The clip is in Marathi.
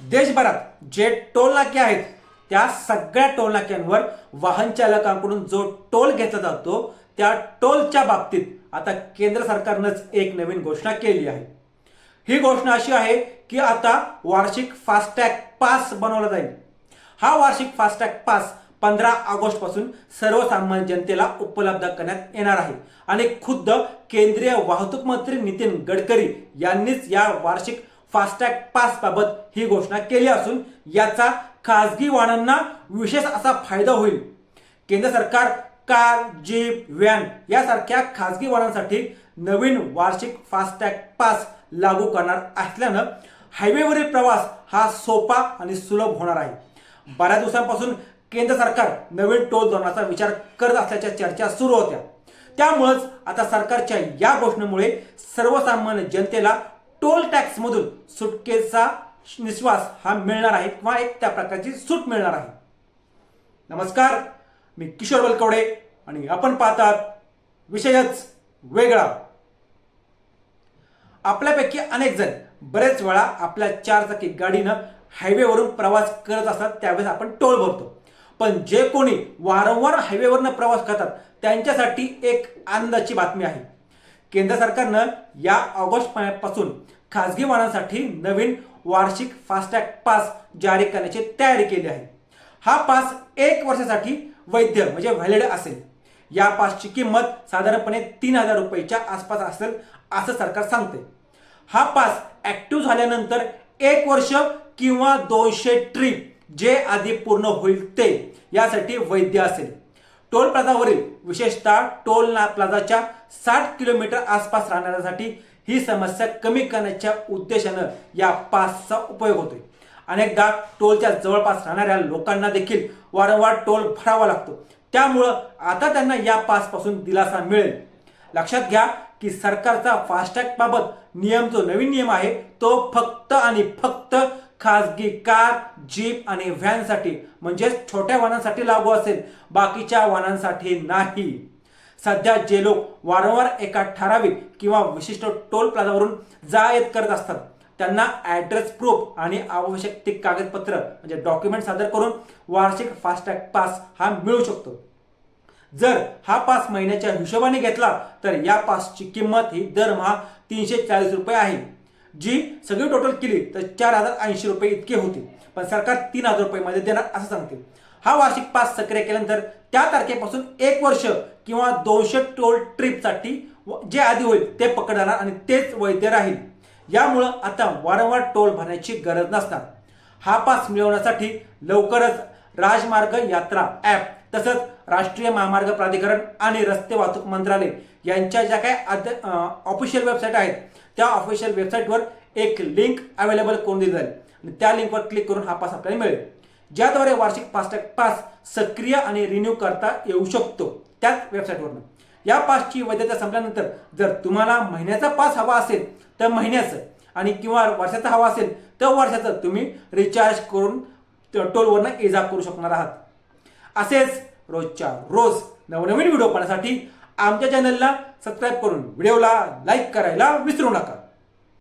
देशभरात जे टोल नाके आहेत त्या सगळ्या टोल नाक्यांवर वाहन चालकांकडून जो टोल घेतला जातो त्या टोलच्या बाबतीत आता केंद्र सरकारनंच एक नवीन घोषणा केली आहे. ही घोषणा अशी आहे की आता वार्षिक फास्टॅग पास बनवला जाईल. हा वार्षिक फास्टॅग पास पंधरा ऑगस्टपासून सर्वसामान्य जनतेला उपलब्ध करण्यात येणार आहे. आणि खुद्द केंद्रीय वाहतूक मंत्री नितीन गडकरी यांनीच या वार्षिक फास्टॅग पास बाबत ही घोषणा केली असून याचा खासगी वाहनांना विशेष असा फायदा होईल. केंद्र सरकार कार जीप व्हॅन यासारख्या खासगी वाहनांसाठी नवीन वार्षिक फास्टॅग पास लागू करणार असल्यानं हायवेवरील प्रवास हा सोपा आणि सुलभ होणार आहे. बऱ्याच दिवसांपासून केंद्र सरकार नवीन टोल धोरणाचा विचार करत असल्याच्या चर्चा सुरू होत्या. त्यामुळंच आता सरकारच्या या घोषणेमुळे सर्वसामान्य जनतेला टोल टॅक्स मधून सुटकेचा निश्वास हा मिळणार आहे किंवा एक त्या प्रकारची सूट मिळणार आहे. नमस्कार मी किशोर बलकवडे आणि आपण पाहतात विषयच वेगळा. आपल्यापैकी अनेक जण बरेच वेळा आपल्या चारचाकी गाडीनं हायवेवरून प्रवास करत असतात त्यावेळेस आपण टोल भरतो. पण जे कोणी वारंवार हायवेवरनं प्रवास करतात त्यांच्यासाठी एक आनंदाची बातमी आहे. केंद्र सरकारनं या ऑगस्ट महिन्यापासून खासगी वाहनांसाठी नवीन वार्षिक फास्टॅग पास जारी करण्याची तयारी केली आहे. हा पास एक वर्षासाठी वैध म्हणजे व्हॅलिड असेल. या पासची किंमत साधारणपणे तीन हजार रुपयेच्या आसपास असेल असं सरकार सांगते हा पास ऍक्टिव्ह झाल्यानंतर एक वर्ष किंवा दोनशे ट्रिप जे आधी पूर्ण होईल ते यासाठी वैध असेल. टोल प्लाझावरील विशेषतः टोल ना प्लाझाच्या साठ किलोमीटर आसपास राहणाऱ्यांसाठी ही समस्या कमी करण्याच्या उद्देशानं या पासचा उपयोग होतोय. अनेकदा टोलच्या जवळपास राहणाऱ्या लोकांना देखील वारंवार टोल भरावा लागतो. त्यामुळं आता त्यांना या पासपासून दिलासा मिळेल. लक्षात घ्या की सरकारचा फास्टॅग बाबत नियम जो नवीन नियम आहे तो फक्त आणि फक्त खासगी कार जीप आणि व्हॅनसाठी म्हणजेच छोट्या वाहनांसाठी लागू असेल. बाकीच्या वाहनांसाठी नाही. सध्या जे लोक वारंवार एका ठराविक किंवा विशिष्ट टोल प्लाझावरून जा येत करत असतात त्यांना ॲड्रेस प्रूफ आणि आवश्यक ते कागदपत्र म्हणजे डॉक्युमेंट सादर करून वार्षिक फास्टॅग पास हा मिळू शकतो. जर हा पास महिन्याच्या हिशोबाने घेतला तर या पासची किंमत ही दरमहा तीनशे चाळीस रुपये आहे. जी सगळी टोटल केली तर चार हजार ऐंशी रुपये इतके होते. पण सरकार तीन हजार रुपये देणार असं सांगते. हा वार्षिक पास सक्रिय केल्यानंतर त्या तारखेपासून एक वर्ष किंवा दोनशे टोल ट्रिपसाठी जे आधी होईल ते पकडणार आणि तेच वैध राहील. यामुळं आता वारंवार टोल भरण्याची गरज नसणार. हा पास मिळवण्यासाठी लवकरच राजमार्ग यात्रा ॲप तसंच राष्ट्रीय महामार्ग प्राधिकरण आणि रस्ते वाहतूक मंत्रालय यांच्या ज्या काही ऑफिशियल वेबसाईट आहेत त्या ऑफिशियल वेबसाईटवर एक लिंक अवेलेबल करून दिली जाईल. आणि त्या लिंकवर क्लिक करून हा पास आपल्याला मिळेल. ज्याद्वारे वार्षिक फास्टॅग पास सक्रिय आणि रिन्यू करता येऊ शकतो. त्याच वेबसाईटवरनं या पासची वैधता संपल्यानंतर जर तुम्हाला महिन्याचा पास हवा असेल तर महिन्याचं आणि किंवा वर्षाचा हवा असेल तर वर्षाचं तुम्ही रिचार्ज करून टोलवरनं इजा करू शकणार आहात. असेच रोजच्या रोज नवनवीन व्हिडिओ पाहण्यासाठी आमच्या चॅनलला सबस्क्राईब करून व्हिडिओला लाईक करायला विसरू नका.